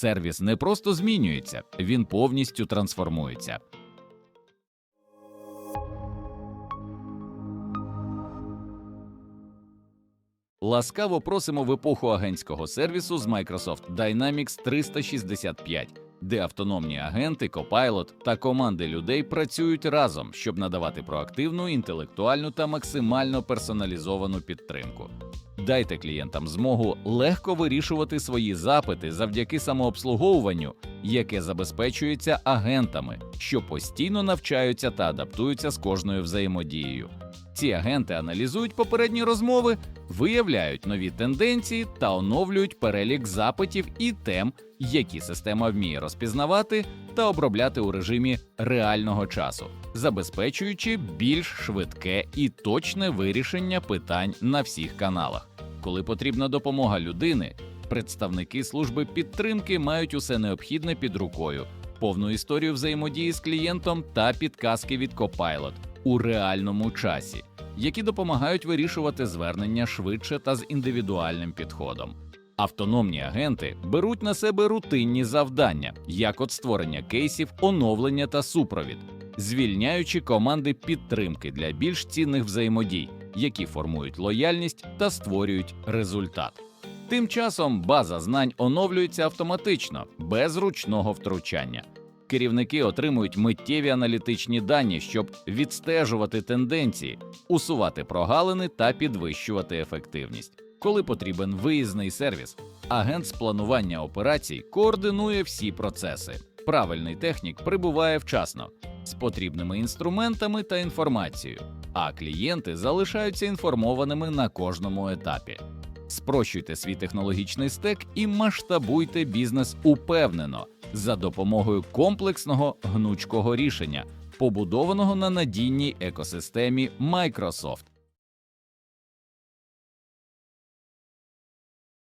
Сервіс не просто змінюється, він повністю трансформується. Ласкаво просимо в епоху агентського сервісу з Microsoft Dynamics 365, де автономні агенти, копайлот та команди людей працюють разом, щоб надавати проактивну, інтелектуальну та максимально персоналізовану підтримку. Дайте клієнтам змогу легко вирішувати свої запити завдяки самообслуговуванню, яке забезпечується агентами, що постійно навчаються та адаптуються з кожною взаємодією. Ці агенти аналізують попередні розмови, виявляють нові тенденції та оновлюють перелік запитів і тем, які система вміє розпізнавати та обробляти у режимі реального часу, забезпечуючи більш швидке і точне вирішення питань на всіх каналах. Коли потрібна допомога людини, представники служби підтримки мають усе необхідне під рукою, повну історію взаємодії з клієнтом та підказки від Copilot у реальному часі, які допомагають вирішувати звернення швидше та з індивідуальним підходом. Автономні агенти беруть на себе рутинні завдання, як от створення кейсів, оновлення та супровід, звільняючи команди підтримки для більш цінних взаємодій, які формують лояльність та створюють результат. Тим часом база знань оновлюється автоматично, без ручного втручання. Керівники отримують миттєві аналітичні дані, щоб відстежувати тенденції, усувати прогалини та підвищувати ефективність. Коли потрібен виїзний сервіс, агент з планування операцій координує всі процеси. Правильний технік прибуває вчасно з потрібними інструментами та інформацією, а клієнти залишаються інформованими на кожному етапі. Спрощуйте свій технологічний стек і масштабуйте бізнес упевнено за допомогою комплексного гнучкого рішення, побудованого на надійній екосистемі Microsoft.